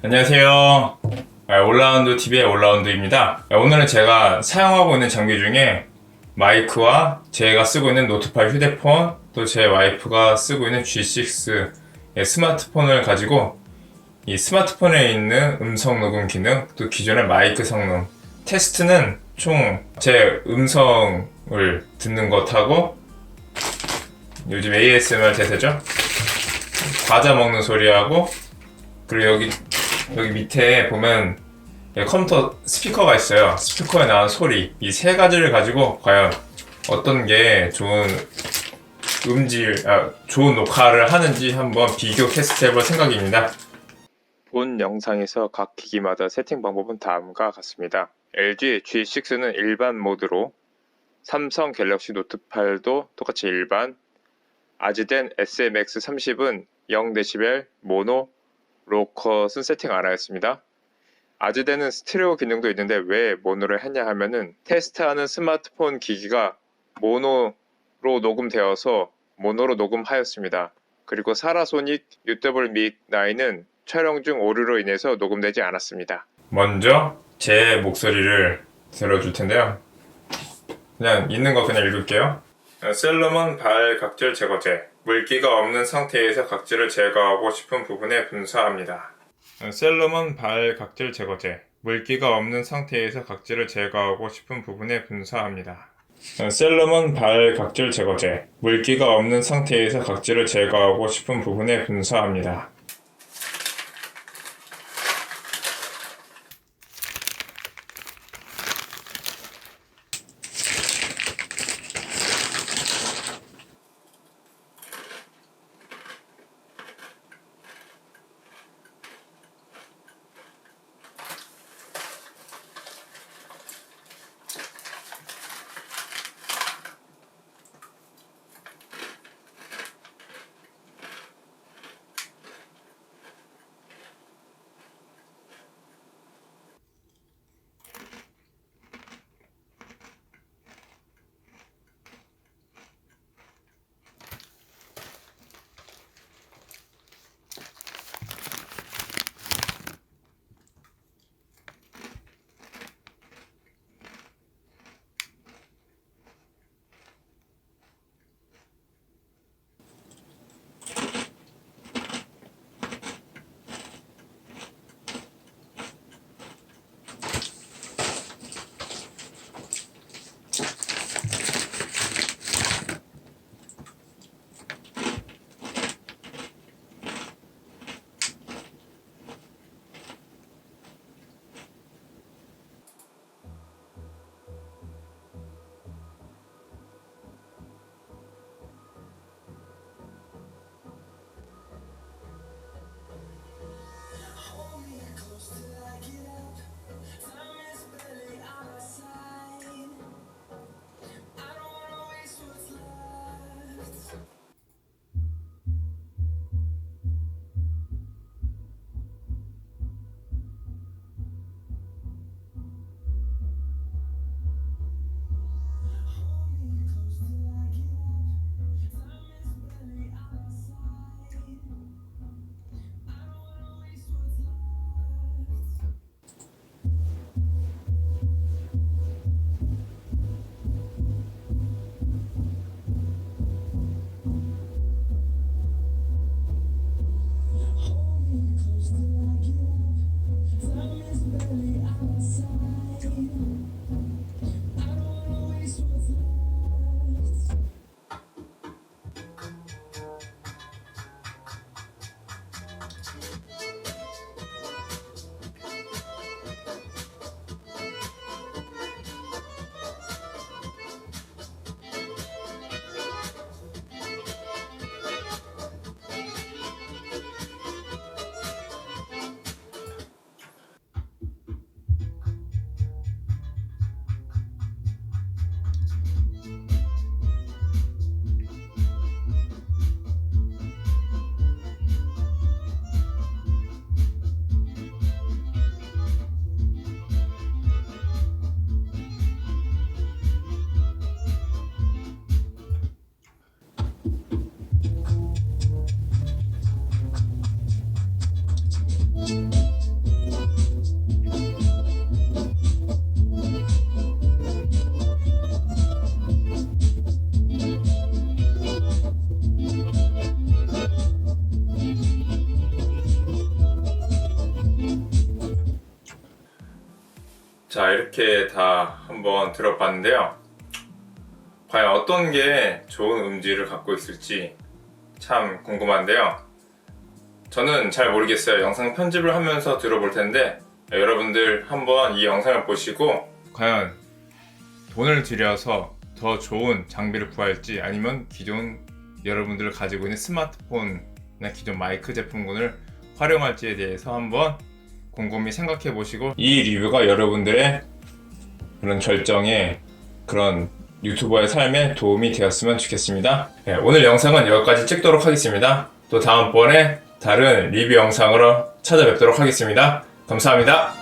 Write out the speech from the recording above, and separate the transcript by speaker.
Speaker 1: 안녕하세요. 아, 올라운드 TV의 올라운드입니다. 아, 오늘은 제가 사용하고 있는 장비 중에 마이크와 제가 쓰고 있는 노트8 휴대폰, 또 제 와이프가 쓰고 있는 G6 의 스마트폰을 가지고 이 스마트폰에 있는 음성 녹음 기능, 또 기존의 마이크 성능 테스트는 총 제 음성을 듣는 것하고 요즘 ASMR 대세죠? 과자 먹는 소리하고 그리고 여기 여기 밑에 보면 예, 컴퓨터 스피커가 있어요. 스피커에 나온 소리 이 세 가지를 가지고 과연 어떤 게 좋은 음질, 아, 좋은 녹화를 하는지 한번 비교 테스트 해볼 생각입니다. 본 영상에서 각 기기마다 세팅 방법은 다음과 같습니다. LG G6는 일반 모드로 삼성 갤럭시 노트 8도 똑같이 일반 아지덴 SMX30은 0dB 모노 로컷은 세팅 안 하였습니다. 아지덴은 스테레오 기능도 있는데 왜 모노를 했냐 하면은 테스트하는 스마트폰 기기가 모노로 녹음되어서 모노로 녹음하였습니다. 그리고 사라소닉 UW 믹9은 촬영 중 오류로 인해서 녹음되지 않았습니다. 먼저 제 목소리를 들어줄 텐데요. 그냥 있는 거 그냥 읽을게요. 셀러몬 발 각질 제거제. 물기가 없는 상태에서 각질을 제거하고 싶은 부분에 분사합니다. 셀러몬 발 각질 제거제. 물기가 없는 상태에서 각질을 제거하고 싶은 부분에 분사합니다. 셀러몬 발 각질 제거제. 물기가 없는 상태에서 각질을 제거하고 싶은 부분에 분사합니다. 자, 이렇게 다 한번 들어봤는데요. 과연 어떤 게 좋은 음질을 갖고 있을지 참 궁금한데요. 저는 잘 모르겠어요. 영상 편집을 하면서 들어볼 텐데 여러분들 한번 이 영상을 보시고 과연 돈을 들여서 더 좋은 장비를 구할지 아니면 기존 여러분들 가지고 있는 스마트폰이나 기존 마이크 제품군을 활용할지에 대해서 한번 곰곰이 생각해 보시고 이 리뷰가 여러분들의 그런 결정에 그런 유튜버의 삶에 도움이 되었으면 좋겠습니다. 네, 오늘 영상은 여기까지 찍도록 하겠습니다. 또 다음번에 다른 리뷰 영상으로 찾아뵙도록 하겠습니다. 감사합니다.